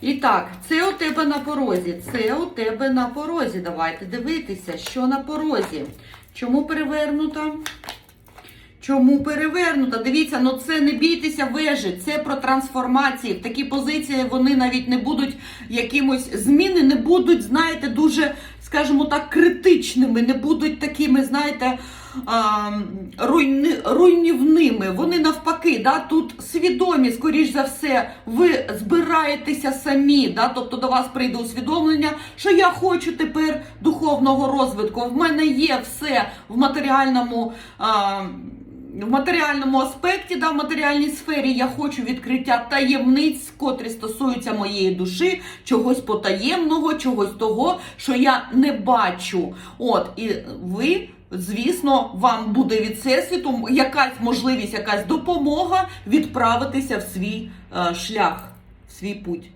І так, це у тебе на порозі. Це у тебе на порозі. Давайте дивитися, що на порозі. Чому перевернута? Чому перевернута? Дивіться, ну це не бійтеся вежі, це про трансформації. В такі позиції вони навіть не будуть якимось зміни, не будуть, знаєте, дуже, скажімо так, критичними, не будуть такими, знаєте, а, руйни, руйнівними. Вони навпаки, да, тут свідомі, скоріш за все, ви збираєтеся самі. Да, тобто до вас прийде усвідомлення, що я хочу тепер духовного розвитку. В мене є все в матеріальному. А, в матеріальному аспекті, да, в матеріальній сфері я хочу відкриття таємниць, котрі стосуються моєї душі, чогось потаємного, чогось того, що я не бачу. От, і ви, звісно, вам буде від всесвіту якась можливість, якась допомога відправитися в свій е, шлях, в свій путь.